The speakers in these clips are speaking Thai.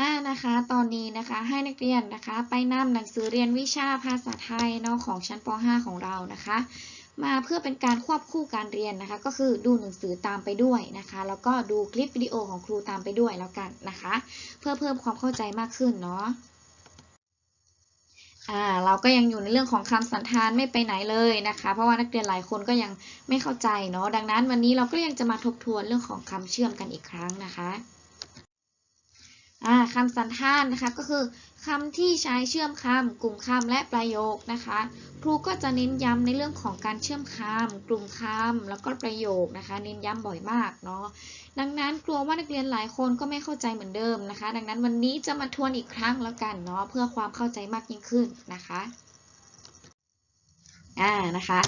อ่านะคะตอนนี้นะคะให้นักเรียนนะคะไปนำหนังสือเรียนวิชาภาษาไทยเนาะของชั้นป .5 ของเรานะคะ มาเพื่อเป็นการควบคู่การเรียนนะคะ ก็คือดูหนังสือตามไปด้วยนะคะ แล้วก็ดูคลิปวิดีโอของครูตามไปด้วยแล้วกันนะคะ เพื่อเพิ่มความเข้าใจมากขึ้นเนาะอ่าเราก็ยังอยู่ในเรื่องของคำสันธานไม่ไปไหนเลยนะคะ เพราะว่านักเรียนหลายคนก็ยังไม่เข้าใจเนาะดังนั้นวันนี้เราก็ยังจะมาทบทวนเรื่องของคำเชื่อมกันอีกครั้งนะคะ อ่าคำสันธานนะคะก็คือคำที่ใช้เชื่อมคำกลุ่มคำและประโยคนะคะ ครูก็จะเน้นย้ำในเรื่องของการเชื่อมคำกลุ่มคำแล้วก็ประโยคนะคะ เน้นย้ำบ่อยมากเนาะดังนั้นกลัวว่านักเรียนหลายคนก็ไม่เข้าใจเหมือนเดิมนะคะ ดังนั้นวันนี้จะมาทวนอีกครั้งแล้วกันเนาะเพื่อความเข้าใจมากยิ่งขึ้นนะคะ อ่านะคะ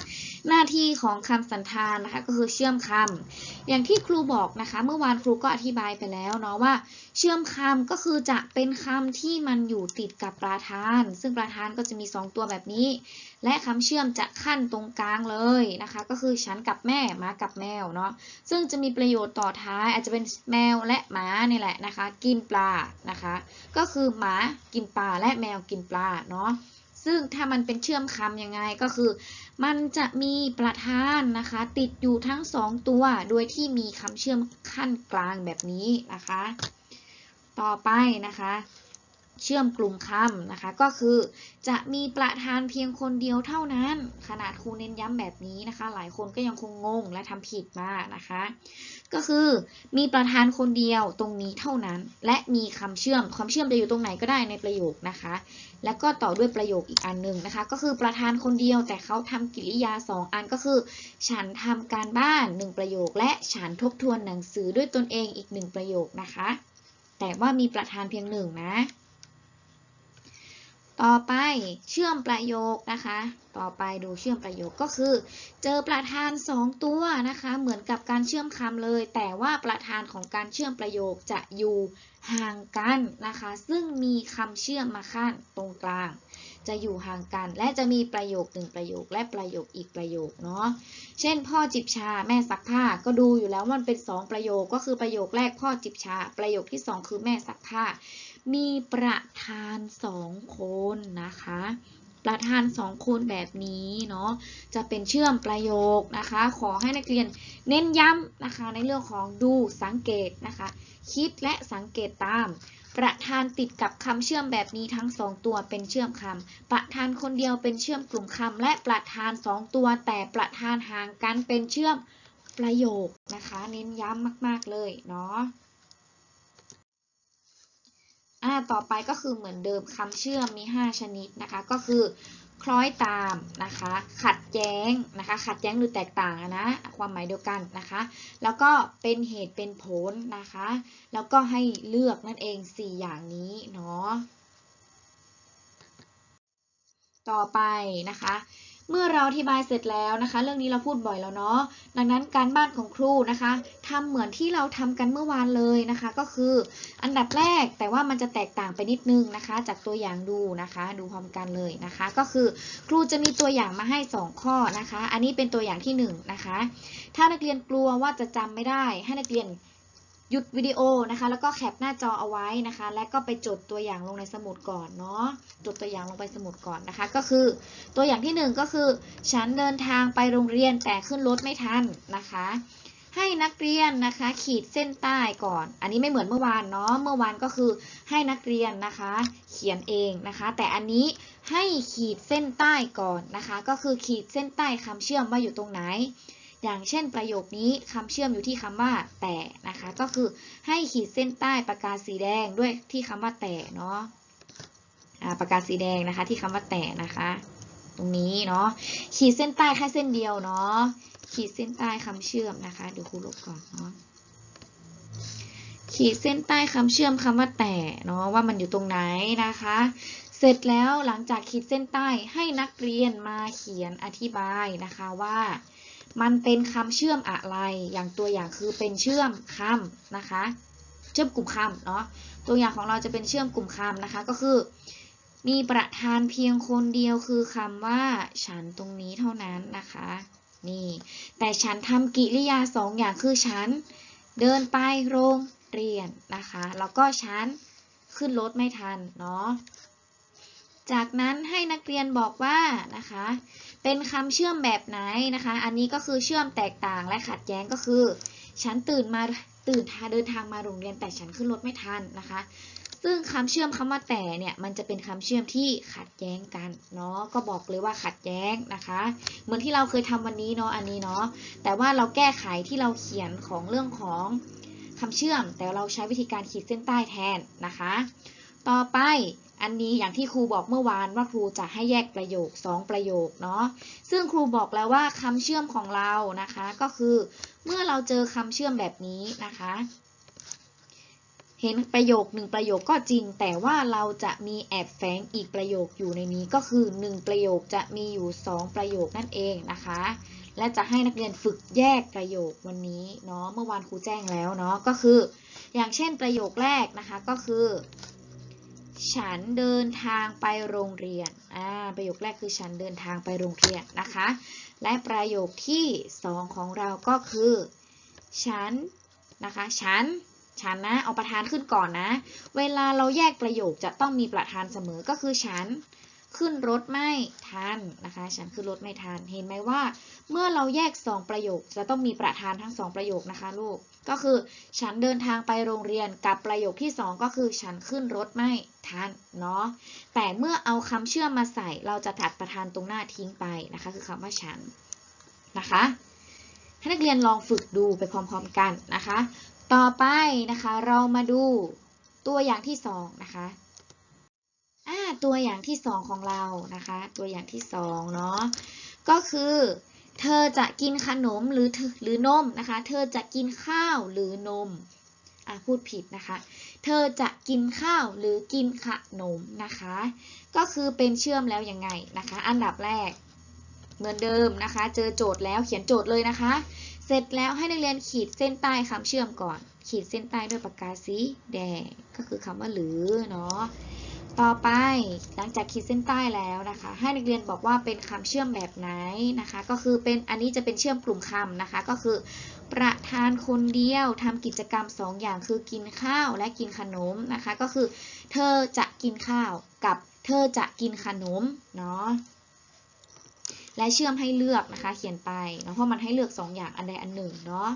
หน้าที่ของคำสันธานนะคะก็คือเชื่อมคำอย่างที่ครูบอกนะคะ เมื่อวานครูก็อธิบายไปแล้วเนาะว่า เชื่อมคำก็คือจะเป็นคำที่มันอยู่ติดกับประธาน ซึ่งประธานก็จะมี 2 ตัวแบบนี้ และคำเชื่อมจะขั้นตรงกลางเลยนะคะ ก็คือฉันกับแม่หมากับแมวเนาะซึ่งจะมีประโยชน์ต่อท้าย อาจจะเป็นแมวและหมานี่แหละนะคะ กินปลานะคะ ก็คือหมากินปลาและแมวกินปลาเนาะ ซึ่งถ้ามันเป็นเชื่อมคำยังไงก็คือ มันจะมีประธานนะคะ ติดอยู่ทั้งสองตัว โดยที่มีคำเชื่อมขั้นกลางแบบนี้นะคะ ต่อไปนะคะ เชื่อมกลุ่มคำนะคะ ก็คือจะมีประธานเพียงคนเดียวเท่านั้น ขนาดครูเน้นย้ำแบบนี้นะคะ หลายคนก็ยังคงงงและทำผิดมานะคะ ก็คือมีประธานคนเดียวตรงนี้เท่านั้น และมีคำเชื่อมคำเชื่อมจะอยู่ตรงไหนก็ได้ในประโยคนะคะ แล้วก็ต่อด้วยประโยคอีกอันหนึ่งนะคะ ก็คือประธานคนเดียวแต่เขาทำกิริยา 2 อันก็คือ ฉันทำการบ้าน 1 ประโยค และฉันทบทวนหนังสือด้วยตนเองอีก 1 ประโยคนะคะ แต่ว่ามีประธานเพียงหนึ่งนะ ต่อไปเชื่อมประโยคนะคะ ต่อไปดูเชื่อมประโยคก็คือ เจอประธาน 2 ตัวนะคะ เหมือนกับการเชื่อมคำเลย แต่ว่าประธานของการเชื่อมประโยคจะอยู่ห่างกันนะคะ ซึ่งมีคำเชื่อมมาขั้นตรงกลาง จะอยู่ห่างกัน และจะมีประโยคหนึ่งประโยคและประโยคอีกประโยคเนาะ เช่น พ่อจิบชาแม่ซักผ้าก็ดูอยู่แล้วมันเป็น 2 ประโยคก็คือประโยคแรกพ่อจิบชา ประโยคที่ 2 คือแม่ซักผ้า มีประธานสองคนนะคะ ประธานสองคนแบบนี้เนาะจะเป็นเชื่อมประโยคนะคะ ขอให้นักเรียนเน้นย้ำนะคะในเรื่องของดูสังเกตนะคะ คิดและสังเกตตาม ประธานติดกับคำเชื่อมแบบนี้ทั้งสองตัวเป็นเชื่อมคำประธานคนเดียวเป็นเชื่อมกลุ่มคำและประธานสองตัว แต่ประธานห่างกันเป็นเชื่อมประโยคนะคะ เน้นย้ำมาก ๆ เลยเนาะ อ่าต่อไปก็คือเหมือนเดิมคำเชื่อมมี 5 ชนิดนะคะ ก็คือคล้อยตามนะคะ ขัดแย้งนะคะ ขัดแย้งหรือแตกต่างนะ ความหมายเดียวกันนะคะ แล้วก็เป็นเหตุเป็นผลนะคะ แล้วก็ให้เลือกนั่นเอง 4 อย่างนี้เนาะ ต่อไปนะคะ เมื่อเราอธิบายเสร็จแล้วนะคะ เรื่องนี้เราพูดบ่อยแล้วเนาะดังนั้นการบ้านของครูนะคะทำเหมือนที่เราทำกันเมื่อวานเลยนะคะ ก็คืออันดับแรกแต่ว่ามันจะแตกต่างไปนิดนึงนะคะ จากตัวอย่างดูนะคะ ดูพร้อมกันเลยนะคะ ก็คือครูจะมีตัวอย่างมาให้ 2 ข้อนะคะ อันนี้เป็นตัวอย่างที่1นงนะคะถ้านักเรียนกลัวว่าจะจำไม่ได้ให้นักเรียน หยุดวิดีโอนะคะ แล้วก็แคปหน้าจอเอาไว้นะคะ และก็ไปจดตัวอย่างลงในสมุดก่อนเนาะจดตัวอย่างลงไปสมุดก่อนนะคะ ก็คือตัวอย่างที่หนึ่งก็คือ ฉันเดินทางไปโรงเรียนแต่ขึ้นรถไม่ทันนะคะ ให้นักเรียนนะคะ ขีดเส้นใต้ก่อน อันนี้ไม่เหมือนเมื่อวานเนาะเมื่อวานก็คือให้นักเรียนนะคะ เขียนเองนะคะ แต่อันนี้ให้ขีดเส้นใต้ก่อนนะคะ ก็คือขีดเส้นใต้คำเชื่อมว่าอยู่ตรงไหน อย่างเช่นประโยคนี้คำเชื่อมอยู่ที่คำว่าแต่นะคะ ก็คือให้ขีดเส้นใต้ปากกาสีแดงด้วยที่คำว่าแต่เนาะปากกาสีแดงนะคะ ที่คำว่าแต่นะคะ ตรงนี้เนาะขีดเส้นใต้แค่เส้นเดียวเนาะขีดเส้นใต้คำเชื่อมนะคะเดี๋ยวครูลบก่อนเนาะขีดเส้นใต้คำเชื่อมคำว่าแต่เนาะว่ามันอยู่ตรงไหนนะคะ เสร็จแล้วหลังจากขีดเส้นใต้ให้นักเรียนมาเขียนอธิบายนะคะว่า มันเป็นคำเชื่อมอะไร อย่างตัวอย่างคือเป็นเชื่อมคำนะคะ เชื่อมกลุ่มคำเนาะ ตัวอย่างของเราจะเป็นเชื่อมกลุ่มคำนะคะ ก็คือ มีประธานเพียงคนเดียวคือคำว่า ฉันตรงนี้เท่านั้นนะคะ นี่ แต่ฉันทำกิริยาสองอย่างคือฉันเดินไปโรงเรียนนะคะ แล้วก็ฉันขึ้นรถไม่ทันเนาะ จากนั้นให้นักเรียนบอกว่านะคะ เป็นคำเชื่อมแบบไหนนะคะ อันนี้ก็คือเชื่อมแตกต่างและขัดแย้งก็คือ ฉันตื่นมาตื่นทาเดินทางมาโรงเรียนแต่ฉันขึ้นรถไม่ทันนะคะ ซึ่งคำเชื่อมคำว่าแต่เนี่ยมันจะเป็นคำเชื่อมที่ขัดแย้งกันเนาะก็บอกเลยว่าขัดแย้งนะคะ เหมือนที่เราเคยทำวันนี้เนาะอันนี้เนาะแต่ว่าเราแก้ไขที่เราเขียนของเรื่องของคำเชื่อม แต่เราใช้วิธีการขีดเส้นใต้แทนนะคะ ต่อไป อันนี้อย่างที่ครูบอกเมื่อวานว่าครูจะให้แยกประโยค 2 ประโยคเนาะซึ่งครูบอกแล้วว่าคำเชื่อมของเรานะคะก็คือ เมื่อเราเจอคำเชื่อมแบบนี้นะคะ เห็นประโยคหนึ่งประโยคก็จริง แต่ว่าเราจะมีแอบแฝงอีกประโยคอยู่ในนี้ก็คือ 1 ประโยคจะมีอยู่ 2 ประโยคนั่นเองนะคะ และจะให้นักเรียนฝึกแยกประโยควันนี้เนาะเมื่อวานครูแจ้งแล้วเนาะก็คือ อย่างเช่นประโยคแรกนะคะก็คือ ฉันเดินทางไปโรงเรียน อ่า ประโยคแรกคือฉันเดินทางไปโรงเรียนนะคะ และประโยคที่สองของเราก็คือ ฉันนะคะ ฉัน ฉันนะ เอาประธานขึ้นก่อนนะ เวลาเราแยกประโยคจะต้องมีประธานเสมอ ก็คือฉันขึ้นรถไม่ทันนะคะ ฉันขึ้นรถไม่ทัน เห็นไหมว่า เมื่อเราแยกสองประโยคจะต้องมีประธานทั้งสองประโยคนะคะลูก ก็คือฉันเดินทางไปโรงเรียนกับประโยคที่สองก็คือฉันขึ้นรถไม่ทันเนาะแต่เมื่อเอาคำเชื่อมมาใส่เราจะตัดประธานตรงหน้าทิ้งไปนะคะ คือคำว่าฉันนะคะให้นักเรียนลองฝึกดูไปพร้อมๆกันนะคะ ต่อไปนะคะเรามาดูตัวอย่างที่สองนะคะอ่าตัวอย่างที่สองของเรานะคะ ตัวอย่างที่สองเนาะก็คือ เธอจะกินขนมหรือหรือนมนะคะ เธอจะกินข้าวหรือนม อ่าพูดผิดนะคะ เธอจะกินข้าวหรือกินขนมนะคะ ก็คือเป็นเชื่อมแล้วยังไงนะคะ อันดับแรก เหมือนเดิมนะคะ เจอโจทย์แล้วเขียนโจทย์เลยนะคะ เสร็จแล้วให้นักเรียนขีดเส้นใต้คำเชื่อมก่อน ขีดเส้นใต้ด้วยปากกาสีแดง ก็คือคำว่าหรือเนาะ ต่อไปหลังจากขีดเส้นใต้แล้วนะคะ ให้นักเรียนบอกว่าเป็นคำเชื่อมแบบไหนนะคะ ก็คือเป็นอันนี้จะเป็นเชื่อมกลุ่มคำนะคะ ก็คือ ประธานคนเดียวทำกิจกรรมสองอย่างคือกินข้าวและกินขนมนะคะ ก็คือ เธอจะกินข้าวกับเธอจะกินขนมเนาะและเชื่อมให้เลือกนะคะ เขียนไปเนาะเพราะมันให้เลือก 2 อย่างอันใดอันหนึ่งเนาะ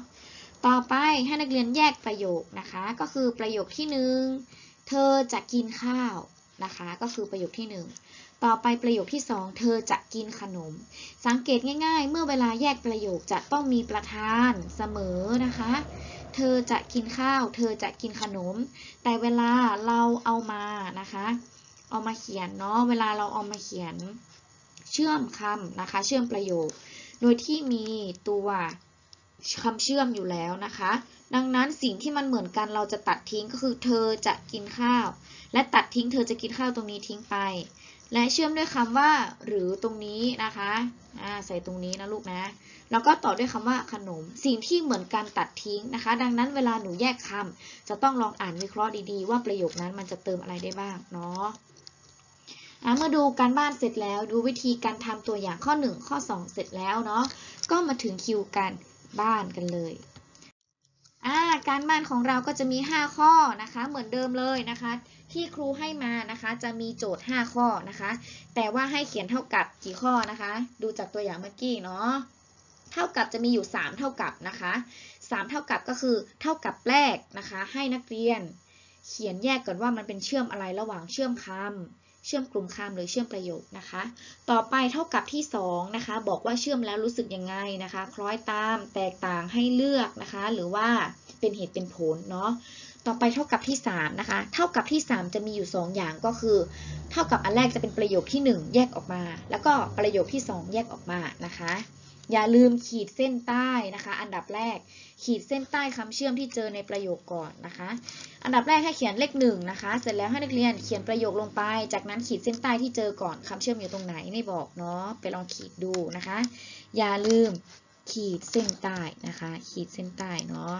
ต่อไปให้นักเรียนแยกประโยคนะคะ ก็คือประโยคที่หนึ่งเธอจะกินข้าว นะคะ ก็คือประโยคที่หนึ่งต่อไปประโยคที่สองเธอจะกินขนม สังเกตง่าย ๆ เมื่อเวลาแยกประโยคจะต้องมีประธานเสมอนะคะ เธอจะกินข้าว เธอจะกินขนม แต่เวลาเราเอามานะคะ เอามาเขียนเนาะเวลาเราเอามาเขียนเชื่อมคำนะคะ เชื่อมประโยค โดยที่มีตัวคำเชื่อมอยู่แล้วนะคะ ดังนั้นสิ่งที่มันเหมือนกันเราจะตัดทิ้งก็คือเธอจะกินข้าว และตัดทิ้งเธอจะกินข้าวตรงนี้ทิ้งไป และเชื่อมด้วยคำว่า หรือตรงนี้นะคะใส่ตรงนี้นะลูกนะ แล้วก็ต่อด้วยคำว่าขนม สิ่งที่เหมือนกันตัดทิ้งนะคะ ดังนั้นเวลาหนูแยกคำจะต้องลองอ่านวิเคราะห์ดีๆ ว่าประโยคนั้นมันจะเติมอะไรได้บ้างเนาะะเมื่อดูการบ้านเสร็จแล้วดูวิธีการทำตัวอย่างข้อ 1 ข้อ 2 เสร็จแล้วเนาะก็มาถึงคิวการบ้านกันเลย อ่าการบ้านของเราก็จะมี 5 ข้อนะคะ เหมือนเดิมเลยนะคะ ที่ครูให้มานะคะ จะมีโจทย์ 5 ข้อนะคะ แต่ว่าให้เขียนเท่ากับกี่ข้อนะคะ ดูจากตัวอย่างเมื่อกี้เนาะเท่ากับจะมีอยู่ 3 เท่ากับนะคะ 3 เท่ากับก็คือเท่ากับแรกนะคะ ให้นักเรียน เขียนแยกก่อนว่ามันเป็นเชื่อมอะไรระหว่างเชื่อมคำ เชื่อมกลุ่มคำหรือเชื่อมประโยคนะคะ ต่อไปเท่ากับที่2นะคะ บอกว่าเชื่อมแล้วรู้สึกยังไงนะคะ คล้อยตาม แตกต่างให้เลือกนะคะ หรือว่าเป็นเหตุเป็นผลเนาะ ต่อไปเท่ากับที่3นะคะ เท่ากับที่ 3 จะมีอยู่ 2 อย่างก็คือ เท่ากับอันแรกจะเป็นประโยคที่ 1 แยกออกมา แล้วก็ประโยคที่ 2 แยกออกมานะคะ อย่าลืมขีดเส้นใต้นะคะ อันดับแรกขีดเส้นใต้คำเชื่อมที่เจอในประโยคก่อนนะคะ อันดับแรกให้เขียนเลขหนึ่งนะคะ เสร็จแล้วให้นักเรียนเขียนประโยคลงไป จากนั้นขีดเส้นใต้ที่เจอก่อนคำเชื่อมอยู่ตรงไหนไม่บอกเนาะไปลองขีดดูนะคะ อย่าลืมขีดเส้นใต้นะคะ ขีดเส้นใต้เนาะ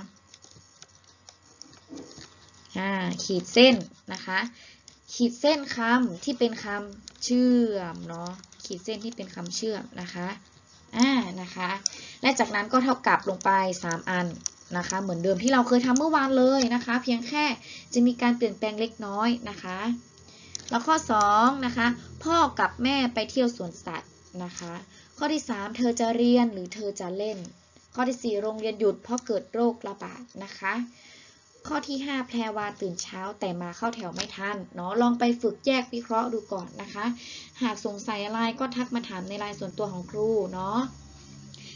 อ่าขีดเส้นนะคะ ขีดเส้นคำที่เป็นคำเชื่อมเนาะขีดเส้นที่เป็นคำเชื่อมนะคะ อ่านะคะ และจากนั้นก็เท่ากับลงไป 3 อันนะคะ เหมือนเดิมที่เราเคยทำเมื่อวานเลยนะคะ เพียงแค่จะมีการเปลี่ยนแปลงเล็กน้อยนะคะ แล้วข้อ2นะคะ พ่อกับแม่ไปเที่ยวสวนสัตว์นะคะ ข้อที่ 3 เธอจะเรียนหรือเธอจะเล่น ข้อที่ 4 โรงเรียนหยุดเพราะเกิดโรคระบาดนะคะ ข้อที่ 5 แพรวาตื่นเช้าแต่มาเข้าแถวไม่ทันเนาะลองไปฝึกแยกวิเคราะห์ดูก่อนนะคะ หากสงสัยอะไรก็ทักมาถามในไลน์ส่วนตัวของครูเนาะ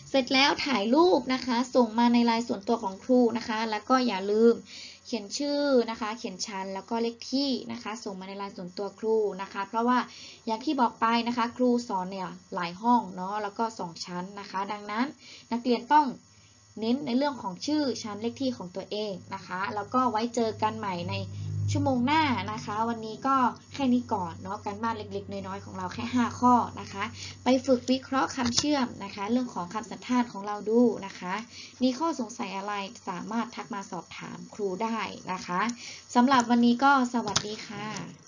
เสร็จแล้วถ่ายรูปนะคะ ส่งมาในไลน์ส่วนตัวของครูนะคะ แล้วก็อย่าลืมเขียนชื่อนะคะ เขียนชั้นแล้วก็เลขที่นะคะ ส่งมาในไลน์ส่วนตัวครูนะคะ เพราะว่าอย่างที่บอกไปนะคะ ครูสอนเนี่ยหลายห้องเนาะแล้วก็ 2 ชั้นนะคะ ดังนั้นนักเรียนต้อง เน้นในเรื่องของชื่อชั้นเลขที่ของตัวเองนะคะ แล้วก็ไว้เจอกันใหม่ในชั่วโมงหน้านะคะ วันนี้ก็แค่นี้ก่อนเนาะการบ้านเล็กๆ น้อยๆของเราแค่ 5 ข้อนะคะ ไปฝึกวิเคราะห์คำเชื่อมนะคะ เรื่องของคำสันธานของเราดูนะคะ มีข้อสงสัยอะไรสามารถทักมาสอบถามครูได้นะคะสำหรับวันนี้ก็สวัสดีค่ะ